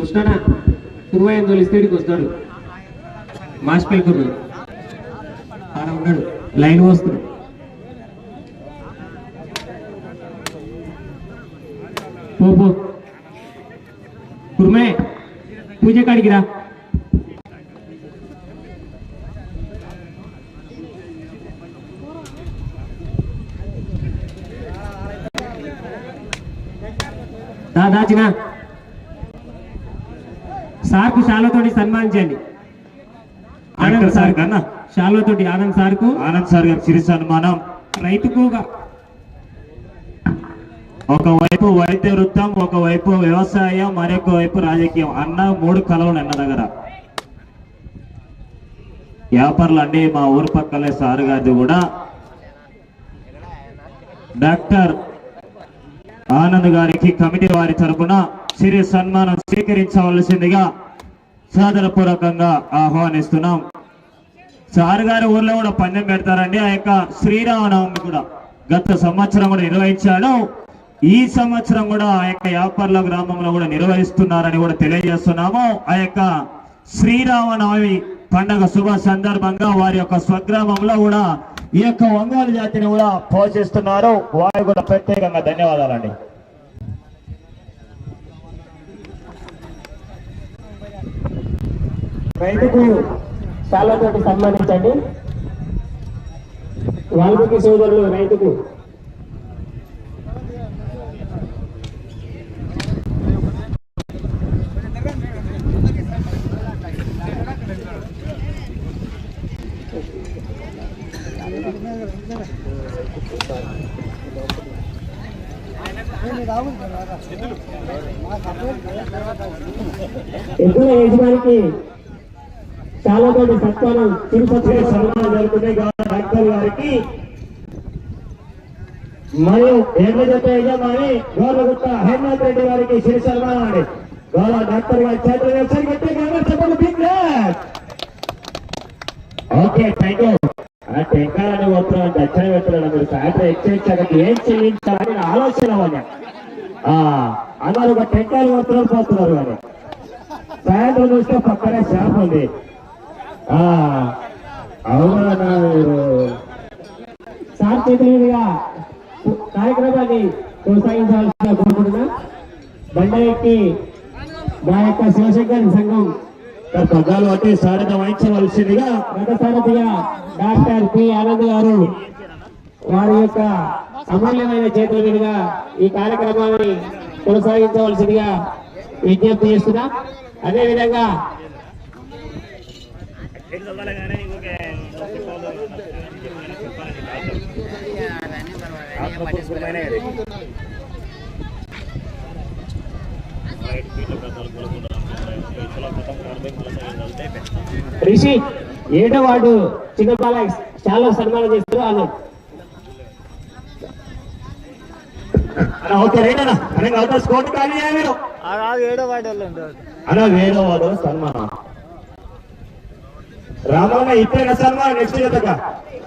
వస్తాడా? కురువాయిని తొలిస్తేడికి వస్తాడు. మాస్పల్ కుర్రు ఆడ ఉన్నాడు. లైన్ వస్తున్నాడు పోపో కుర్మే పూజ కాడికి రా. దా సార్కు శాలతోటి సన్మానించండి ఆనంద్ సార్ కన్నా. శాలతోటి ఆనంద్ సార్కు ఆనంద్ సార్ గారి చిరు సన్మానం. రైతుకు ఒక ఒకవైపు వైద్య వృత్తం ఒకవైపు వ్యవసాయం మరొక వైపు రాజకీయం. అన్న మూడు కలవలు అన్న దగ్గర. వ్యాపారులు అండి మా ఊరు పక్కలే సార్ గారిది కూడా. డాక్టర్ ఆనంద్ గారికి కమిటీ వారి తరపున సిరి సన్మానం స్వీకరించవలసిందిగా సాదరపూర్వకంగా ఆహ్వానిస్తున్నాం. సార్ గారి ఊర్లో కూడా పందెం పెడతారండి. ఆ యొక్క శ్రీరామనవమి కూడా గత సంవత్సరం కూడా నిర్వహించాడు. ఈ సంవత్సరం కూడా ఆ యొక్క యాపర్ల గ్రామంలో కూడా నిర్వహిస్తున్నారని కూడా తెలియజేస్తున్నాము. ఆ యొక్క శ్రీరామనవమి పండగ శుభ సందర్భంగా వారి యొక్క స్వగ్రామంలో కూడా ఈ యొక్క ఒంగోలు జాతిని కూడా పోషిస్తున్నారు. వారికి కూడా ప్రత్యేకంగా ధన్యవాదాలండి. రైతుకు శాలతోటి సన్మానించండి. వాల్మీకి సోదరులు రైతుకు సత్కారం తిరుపతి సన్మానం జరుగుతుంది డాక్టర్ గారికి మరియు ఏకజత యజమాని గోరగుట్ట హేమంత్ రెడ్డి గారికి శ్రీ సన్మానం అండి. గౌరవ డాక్టర్ గారి చేతులు ఒకసారి గట్టి చెప్పండి బిగ్ ఓకే థ్యాంక్ యూ. ఆ టెంకాయని వస్తున్నాం అంటే అచ్చన పెట్టున్నాడు మీరు సాయంత్రం ఎక్స్చేంజ్ ఏం చెల్లించాలని ఆలోచన వాళ్ళ అన్నారు ఒక టెంకాయలు వస్తున్నారు పోతున్నారు వాళ్ళు సాయంత్రం చూస్తే పక్కనే షాప్ ఉంది. ఆ అవునా కార్యక్రమాన్ని కొనసాగించాల్సిందిగా కోరుకుంటున్నా. బండ ఎక్కి మా యొక్క శివశంకర్ సంఘం పగ్గాలు బట్టి సారథ వహించవలసిందిగా గత సారథిగా డాక్టర్ పి. ఆనంద్ గారు వారి యొక్క అమూల్యమైన చేతుల మీదుగా ఈ కార్యక్రమాన్ని కొనసాగించవలసిందిగా విజ్ఞప్తి చేస్తున్నా. అదేవిధంగా రిషి ఏడో వార్డు చిన్న బాల చాలా సన్మానం చేస్తారు వాళ్ళు అన్న ఓకే రైట్ అన్న. అన్న అవుతా స్కోట్ ఖాళీ చేయాలి మీరు. ఏడో వాడి అన్న వాడు సన్మానం. రామన్న ఇప్పుడైనా సన్మానం నెక్స్ట్ జతక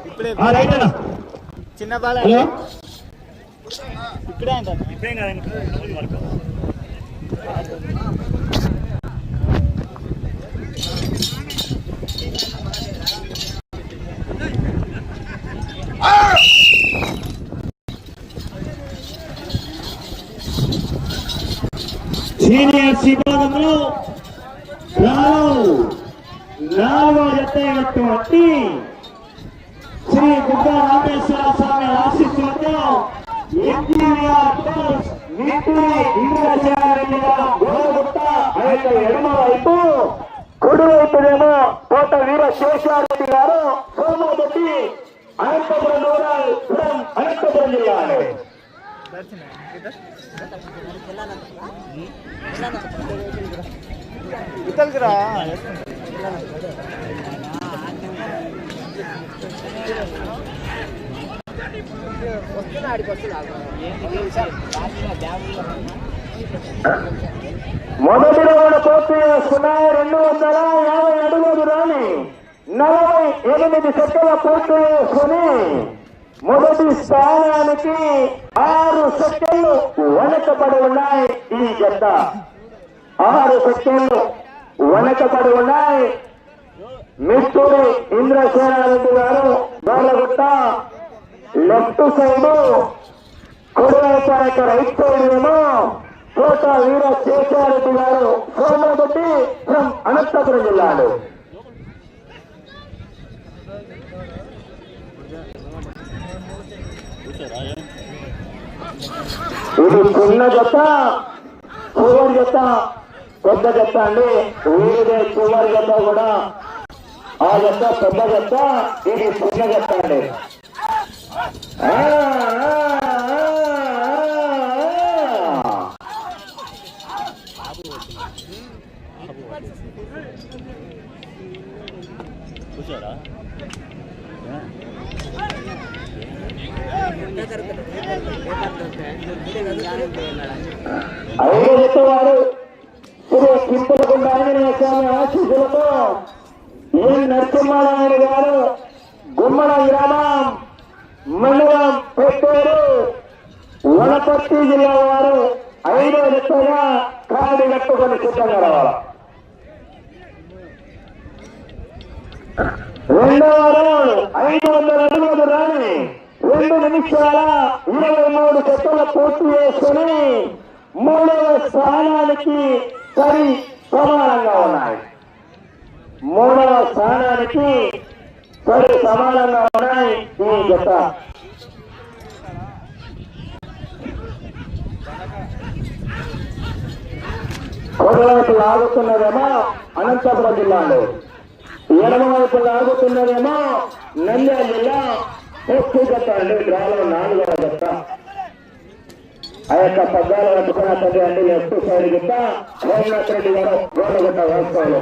ఇప్పుడే. ఆ రైట్ అన్న. చిన్న బాల ఇప్పుడే అంటారు. ఇప్పుడేం కాదండి సీనియర్ విభాగంలో నాలుగు నాలుగో ఎత్తైనటువంటి శ్రీ బుద్ధ రామేశ్వర స్వామి ఆశీస్సులతో ఎన్టీఆర్ టూర్స్ నిట్టూరి ఇంద్రచారెడ్డి గారు గోరగుట్ట ఆయన ఎడమ వైపు కుడి వైపునేమో కోట వీర శేషారెడ్డి గారు సోమారెడ్డి అనంతపురం రూరల్ పురం అనంతపురం జిల్లా ఇతలకి రా మొదటి రౌండ్ పూర్తి చేసుకున్నాయి రెండు వందల యాభై అడుగులు రాని నలభై ఎనిమిది సెకండ్ల పూర్తి చేసుకుని మొదటి స్థానానికి ఆరు సెకండ్లు వెనకబడి ఉన్నాయి ఈ జత ఆరు సెకండ్లు వెనకబడి ఉన్నాయి. మిత్రుడు ఇంద్రసేనారెడ్డి గారు బాలగుట్ట లెఫ్ట్ సైడ్. కుడివైపు యొక్క రైట్ సైడ్ ఏమో కోట వీర శేషారెడ్డి గారు సోమరెడ్డి ఫ్రమ్ అనంతపురం జిల్లాలు. ఇది చిన్న జత చివరి జత పెద్ద జత అండి. వీరిదే చివరి జత కూడా. ఆ జత పెద్ద జత ఇది చిన్న జత అండి. ఆ, ఆ, వారు ఆశీస్సులతో నరసింహారాయణ గారు గుమ్మల గ్రామం మండలం పెట్టారు వనపర్తి జిల్లా వారు ఐదో జతగా కాడి కట్టుకొని సిద్ధంగా రావాలి రెండవ రౌండ్ ఐదు వందల అడుగులు రాని రెండు నిమిషాల ఇరవై మూడు సెకండ్ల పూర్తి చేసుకుని మూడవ స్థానానికి సరి సమానంగా ఉన్నాయి. మూడవ స్థానానికి కొన్ని సమానంగా ఉన్నాయి. ఈ జత. కుడివైపు లాగుతున్నదేమో అనంతపురం జిల్లాలో. ఎడమ వైపు లాగుతున్నదేమో నంద్యాల జిల్లా. ఎక్కువ జత అండి గ్రామంలో నాలుగవ జత. ఆ యొక్క పద్దాలు పట్టుకున్న తండ్రి అండి లెఫ్ట్ సైడ్ గిట్ట సోమనాథ్ రెడ్డి గారు రోడ్డు గుట్ట వ్యవస్థలో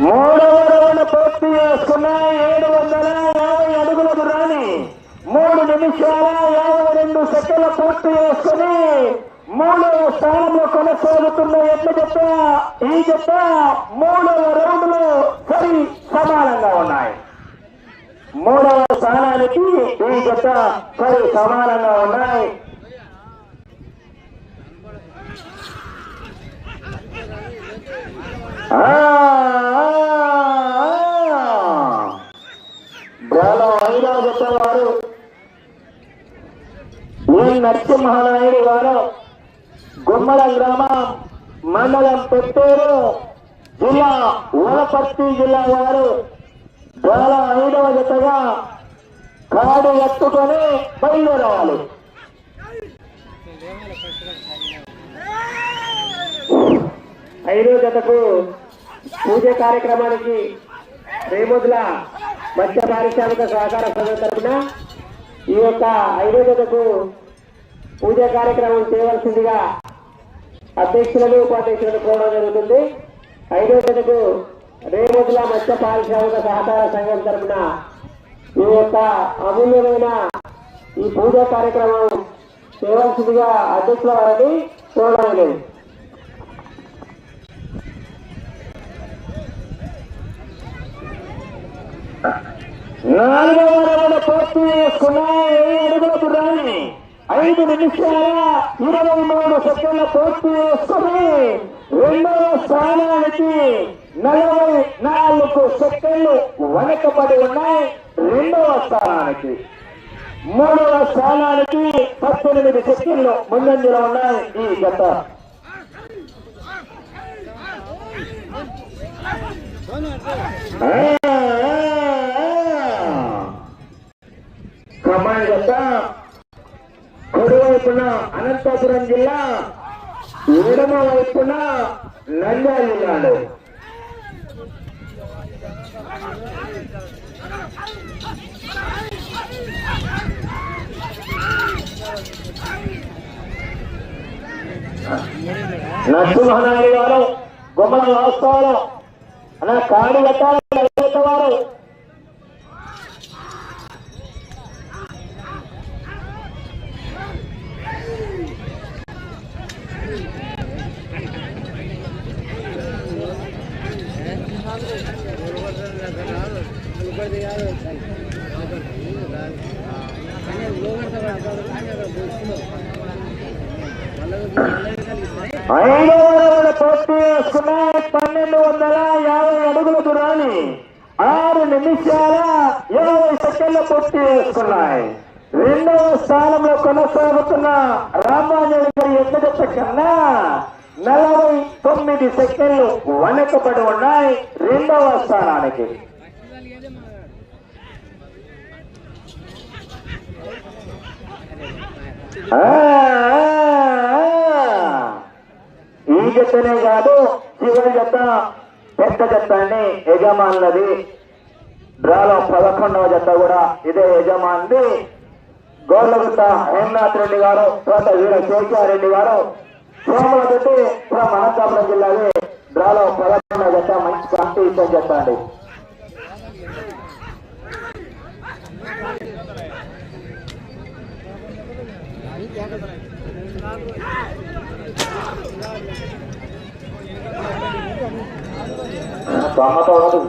మూడవ రౌండ్ పూర్తి చేసుకున్న ఏడు వందల యాభై అడుగుల దూరాన్ని మూడు నిమిషాల యాభై రెండు సెకండ్ల పూర్తి చేసుకుని మూడవ స్థానంలో కొనసాగుతున్న ఎట్ల చెప్ప ఈ చెప్ప మూడవ రౌండ్లో సరి సమానంగా ఉన్నాయి. మూడవ స్థానానికి ఈ జత సరి సమానంగా ఉన్నాయి. ఆ. గోళం ఐదవ జత వారు శ్రీ నరసింహనాయుడు గారు గుమ్మల గ్రామం మండలం పెట్టేరు జిల్లా వనపర్తి జిల్లా వారు వేల ఐదవ జతగా కాడు ఎత్తుకొని బయలుదేరవాలి ఐదో జతకు పూజ కార్యక్రమానికి రేముద్ల మత్స్య పారిశ్రామిక సహకార సంఘం తరఫున ఈ యొక్క ఐదో జతకు పూజ కార్యక్రమం చేయవలసిందిగా అధ్యక్షులను ఉపాధ్యక్షులను కోరడం జరుగుతుంది. ఐదో జతకు రేమొద్దుల మత్స్య పారిశ్రామిక సహకార సంఘం తరఫున ఈ యొక్క అమూల్యమైన ఈ పూజ కార్యక్రమం చేయవలసిందిగా అధ్యక్షుల వారిని కోరడం లేదు నాలుగవ పూర్తి చేసుకున్న అడుగుల దూరాన్ని ఐదు నిమిషాల ఇరవై మూడు సెకండ్ల పూర్తి చేసుకుని రెండవ స్థానానికి నలభై నాలుగు సెకండ్లు వెనకబడి ఉన్నాయి. రెండవ స్థానానికి మూడవ స్థానానికి పద్దెనిమిది సెకండ్లు ముందంజలో ఉన్నాయి ఈ గత కమాయి గత వైపున అనంతపురం జిల్లా ఎడమ వైపున నంద్యాల జిల్లాలో. నరసింహనాయుడు గారు గుమ్మల వాస్తవాలు అలా కాడి కట్టాలి వారు ఐదవ రౌండ్ పూర్తి చేసుకున్నాయి పన్నెండు వందల యాభై అడుగుల దూరాన్ని ఆరు నిమిషాల ఇరవై సెకండ్లు పూర్తి చేసుకున్నాయి. రెండవ స్థానంలో కొనసాగుతున్న రామాంజలి గారి ఎదుగత కన్నా నలభై తొమ్మిది సెకండ్లు వెనకబడి ఉన్నాయి రెండవ స్థానానికి ఆ, ఆ, ఆ. ఈ జతనే కాదు చివరి జత పెద్ద జత అండి యజమానులది. డ్రాలో పదకొండవ జత కూడా ఇదే యజమానిది. గోర్లగుట్ట హేమనాథ్ రెడ్డి గారు తర్వాత వీర శేఖారెడ్డి గారు సోమవతి ఫ్రమ్ అనంతపురం జిల్లాది డ్రాలో పదకొండవ జత మంచి కాంపిటీషన్ జత అండి. తొమ్మతో ఉండదు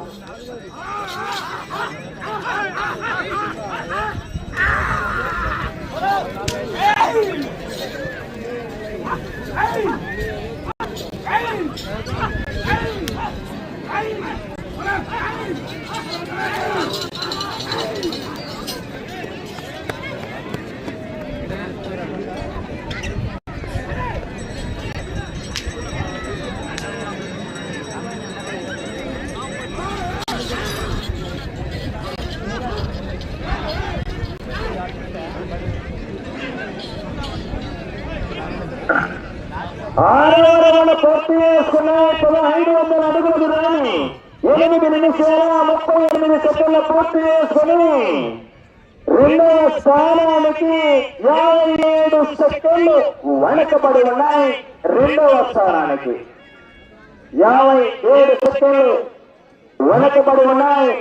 ఆరవ రౌండ్ పూర్తి చేసుకున్నాయి పదహైదు వందల అడుగుల దూరాన్ని ఎనిమిది నిమిషాల ముప్పై ఎనిమిది సెకండ్ల పూర్తి చేసుకుని రెండవ స్థానానికి యాభై ఏడు సెకండ్లు వెనకబడి ఉన్నాయి రెండవ స్థానానికి యాభై ఏడు సెకండ్లు వెనకబడి ఉన్నాయి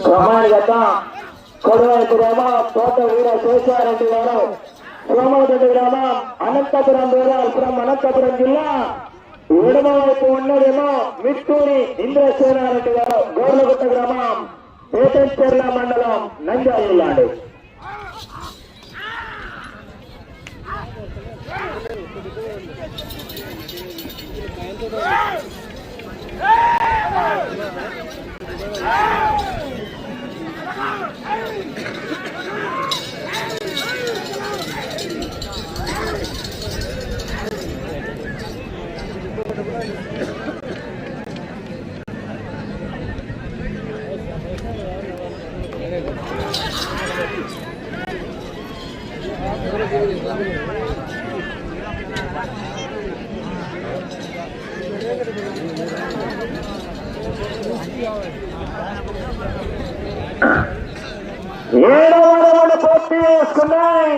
క్రమానుగత కొడవైపు గ్రామం తోట వీర శేషారెడ్డి గారు సోమరెడ్డి గ్రామం అనంతపురం వీరాపురం అనంతపురం జిల్లా ఎడమ వైపు ఉన్నదేమో మిట్టూరి ఇంద్రసేనారెడ్డి గారు గోర్లగుట్ట గ్రామం పేటెంచెర్ల మండలం నంద్యాల జిల్లా అండి ఏడవ రౌండ్ పూర్తి చేసుకున్నాయి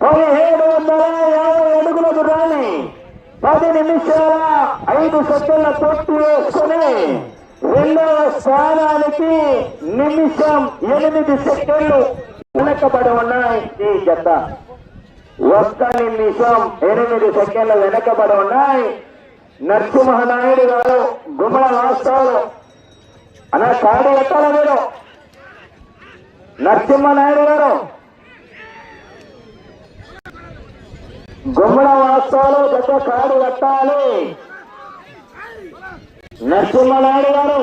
పదిహేడు వందల యాభై అడుగుల దూరాన్ని పది నిమిషాల ఐదు సెకండ్ల పూర్తి చేసుకుని రెండవ స్థానానికి నిమిషం ఎనిమిది సెకండ్లు వెనకబడి ఉన్నాయి. ఈ జత ఒక్క నిమిషం ఎనిమిది సెకండ్లు వెనకబడి ఉన్నాయి. నరసింహనాయుడు గారు గుమ్మల వాస్తవాలు అన్న కాడు ఎత్తాలా మీరు. నరసింహనాయుడు గారు గుమ్మల వాస్తవాలు గత కాడు కట్టాలి నరసింహనాయుడు గారు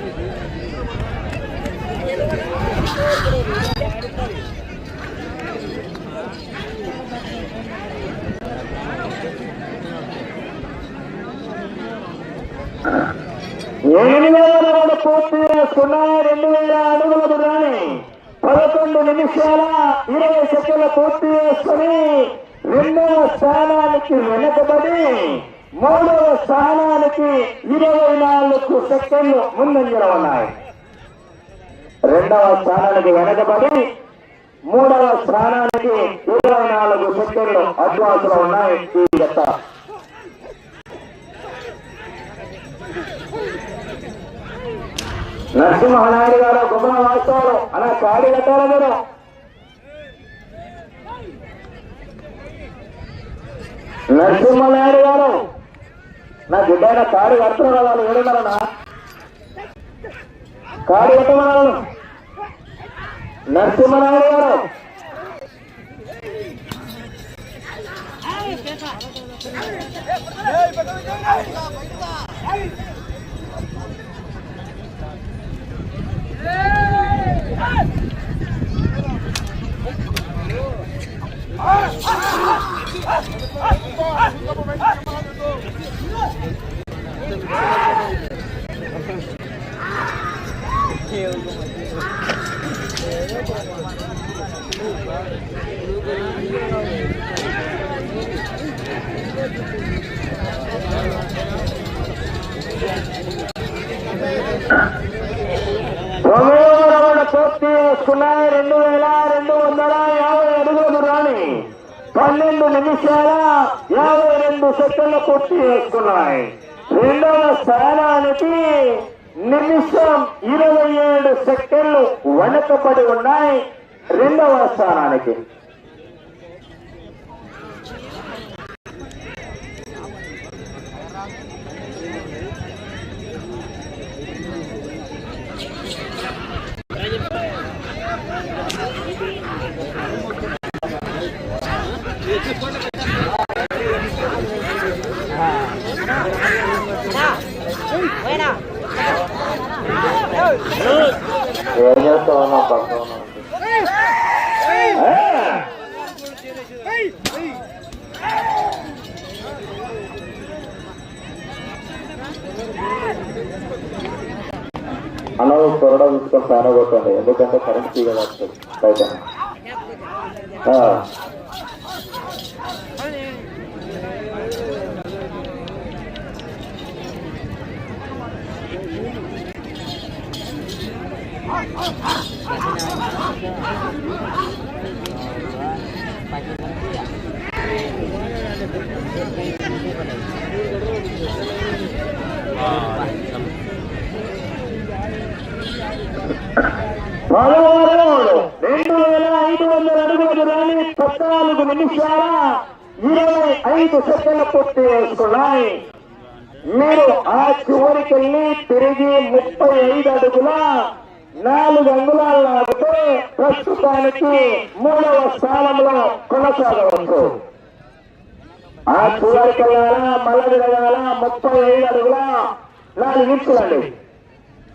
పూర్తి రెండు వేల అడుగుల దూరాన్ని పదకొండు నిమిషాల ఇరవై సెకండ్ల పూర్తి చేసుకుని రెండవ స్థానానికి వెనకబడి మూడవ స్థానానికి ఇరవై నాలుగు సెకండ్లు ముందంజలో ఉన్నాయి రెండవ స్థానానికి వెనకబడి మూడవ స్థానానికి ఇరవై నాలుగు సెకండ్లు అడ్వాన్స్లో ఉన్నాయి. ఈ జత. నరసింహనాయుడు గారు గుమ్మల వాస్తవాలు. అలా కాడి కట్టాలి మీరు? నరసింహనాయుడు గారు నా బిడ్డ కాడి కడుతున్నారు వాళ్ళు ఏడున్నారన్నా కాడి కట్టమన్నారు నరసింహనాయుడు గారు తొమ్మిదవ రౌండ్ పూర్తి చేసుకున్నాయి రెండు వేల రెండు వందల యాభై అడుగుల రాని పన్నెండు నిమిషాల యాభై రెండు సెకండ్లు పూర్తి చేసుకున్నాయి. రెండవ స్థానానికి నిమిషం ఇరవై ఏడు సెకండ్లు వెనకబడి ఉన్నాయి. రెండవ స్థానానికి. ఏం చేస్తా ఉన్నాం పక్కన! అలా త్వరగా తీసుకొని ఫ్యాన్ కొట్టండి ఎందుకంటే కరెంట్ తీగ వస్తుంది బయట ఆ. పదహారు రెండు వేల ఐదు వందల అడుగుల దూరాన్ని పద్నాలుగు నిమిషాల ఇరవై ఐదు సెకండ్ల పూర్తి చేసుకున్నాయి మీరు ఆ చివరికి వెళ్ళి తిరిగి ముప్పై ఐదు అడుగుల నాలుగు అంగుళాలు లాగితే ప్రస్తుతానికి మూడవ స్థానంలో కొనసాగవచ్చు. ఆ చివరికి వెళ్ళాలా మళ్ళీ తిరగాల ముప్పై ఐదు అడుగుల నాలుగు ఇంచులండి.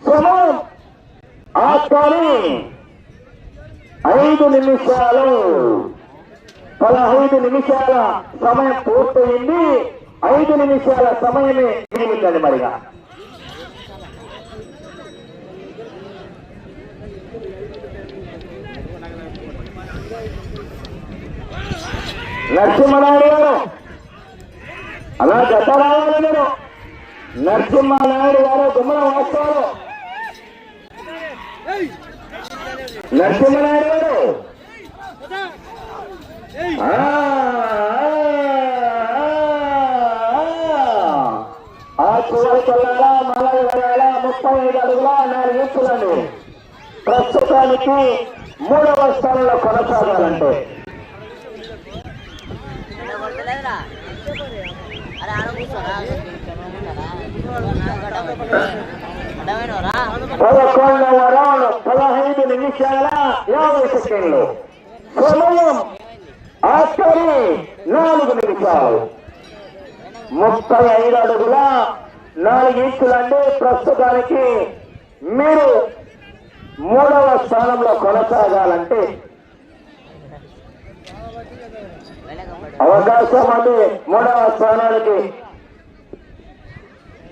సమయం ఆస్కాని ఐదు నిమిషాలు పదహైదు నిమిషాల సమయం పూర్తయింది. ఐదు నిమిషాల సమయమే మిగిలిందండి మరిగా. నరసింహనాయుడు గారు. అలా చెప్పరావాలి రావాలి మీరు నరసింహనాయుడు గారు గుమ్మల వాస్తవాలు. నరసింహనాయుడు గారు. ఆ, ఆ చివరికి వెళ్ళాలా వెళ్ళాలా ముప్పై ఐదు అడుగుల నాలుగు ఇంచులండి ప్రస్తుతానికి మూడవ స్థానంలో కొనసాగాలంటే. అరే ఆడ కూర్చోరా పదహైదు నిమిషాల యాభై సెకండ్లు సమయం ఆఖరి నాలుగు నిమిషాలు ముప్పై ఐదు అడుగుల నాలుగు ఇంచులంటే ప్రస్తుతానికి మీరు మూడవ స్థానంలో కొనసాగాలంటే అవకాశం ఉంది మూడవ స్థానానికి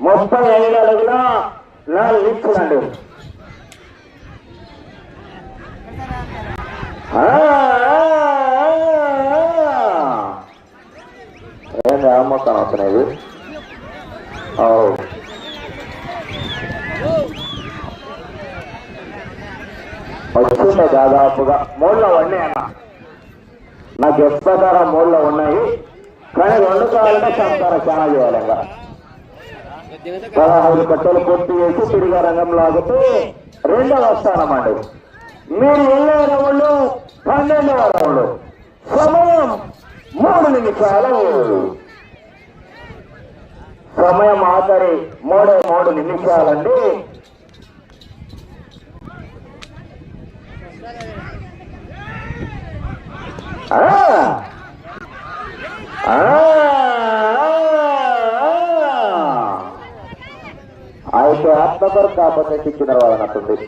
ముప్పై ఐదు అడుగుల నాలుగు ఇచ్చినండి ఆ, ఆ, ఆ. ఏంది అమ్మకాన్ని వస్తున్నాయి వచ్చింది దాదాపుగా? మూడులో ఉన్నాయి అన్న. నాకు ఎస్ ప్రకారం మూడులో ఉన్నాయి. కానీ రెండు కావాలంటే సంతానం చాలా చేయాలి ఇంకా పదహైదు కట్టలు పూర్తి చేసి తిరిగి రంగం లాగితే రెండవ స్థానం అండి. మీరు వెళ్ళే రౌండ్లు పన్నెండవ రౌండ్. సమయం మూడు నిమిషాలు. సమయం ఆఖరి మూడే మూడు నిమిషాలండి. Ah. Ah. Ah. Ayo apa berkabarnya di cenderawala nato sih?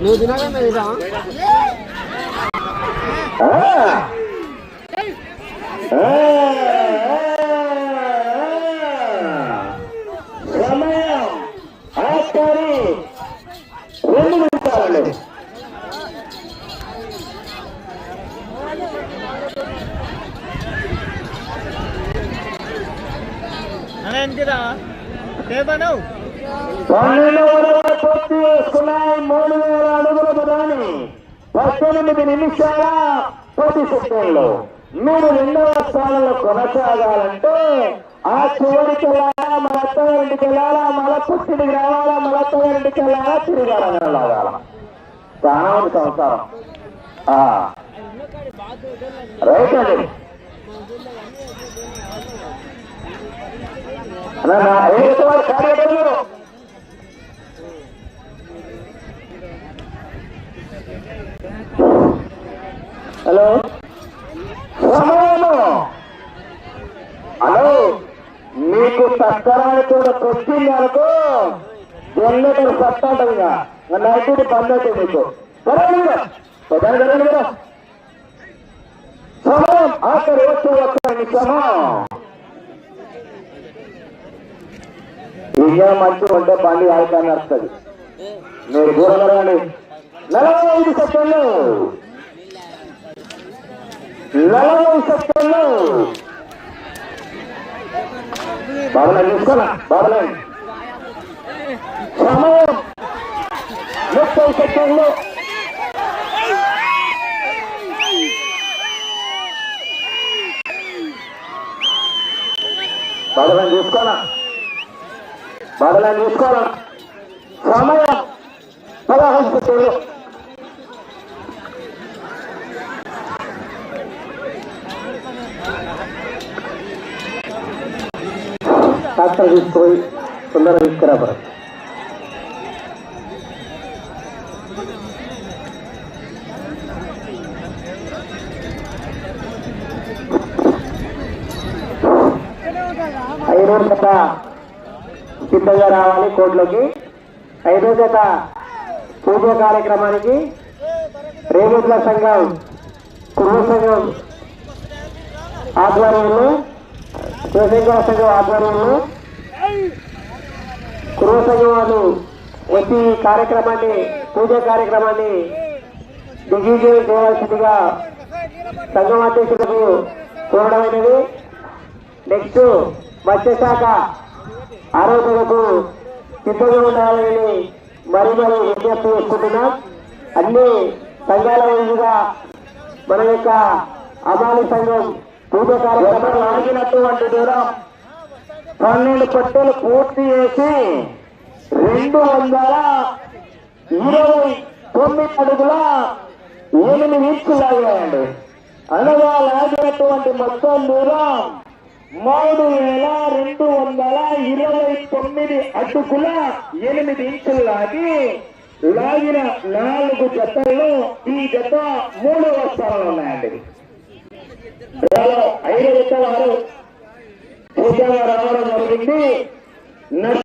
నువ్వు తినగా మీద ఆ! ఆ! సమయం ఆఖరి రెండు నిమిషాలండి అన్న ఎందుకురా రేపను పన్నెండు వరకు పూర్తి చేసుకున్నాయి మూడు వేల అడుగుల దూరాన్ని పద్దెనిమిది నిమిషాల పది సెకండ్లు మీరు రెండవ స్థానంలో కొనసాగాలంటే ఆ చివరికి వెళ్ళాలా మన అత్తగారింటికి వెళ్ళాలా మన పుట్టిడికి రావాలా మన అత్తగారింటికి వెళ్ళాలా తిరిగాలని లాగాల చాలా సంసారం. ఆ. రైట్ అండి. ఏదో కార్యక్రమం హలో? సమయము హలో? మీకు తక్కరాని కూడా వచ్చింది అనుకో జనరేటర్ సత్తా ఉంటుంది ఇక. ఇంకా నైట్ బంద్ అవుతుంది మీకు. సరే మీరు కదా సమయం ఆఖరి వచ్చే ఒక్క నిమిషము. మంచిగా ఉంటే బండి ఆడుతానే వస్తుంది. మీరు దూరం నలభై ఐదు సెకండ్లు. నలభై సెకండ్లు బాబులా చూసుకోనా బాబులా సమయం ముప్పై సెకండ్లు బాబులా చూసుకోనా బాబులా చూసుకోనా సమయం పదహైదు సెకండ్లు ట్రాక్టర్ తీసుకుపోయి తొందరగా తీసుకురా ఐదో జత సిద్ధంగా రావాలి కోర్టులోకి. ఐదో జత పూజ కార్యక్రమానికి రేగుట్ల సంఘం కుటుంబ సంఘం ఆధ్వర్యంలో శివశంకర సంఘం ఆధ్వర్యంలో కుటుంబ సంఘం వాళ్ళు వచ్చి ఈ కార్యక్రమాన్ని పూజ కార్యక్రమాన్ని దిగ్విజయం చేయవలసిందిగా సంఘం అధ్యక్షులకు కోరడమైనది నెక్స్ట్ మత్స్యశాఖ ఆరోగ్యకు సిద్ధంగా ఉండాలని మరి మరి విజ్ఞప్తి చేసుకుంటున్నాం. అన్ని సంఘాల విధంగా మన యొక్క అమాలి సంఘం పూజ కార్యక్రమం ఆగినటువంటి దూరం పన్నెండు కొట్టెలు పూర్తి చేసి రెండు వందల ఇరవై తొమ్మిది అడుగుల ఏమిని ఇంచులు లాగాయండి. అనగా లాగినటువంటి మొత్తం దూరం మూడు వేల రెండు వందల ఇరవై తొమ్మిది అడుగుల ఎనిమిది ఇంచులు లాగి లాగిన నాలుగు జతల్లో ఈ జత మూడవ స్థానంలో ఉన్నాయండి. ఐదు జత వారు రావడం జరిగింది.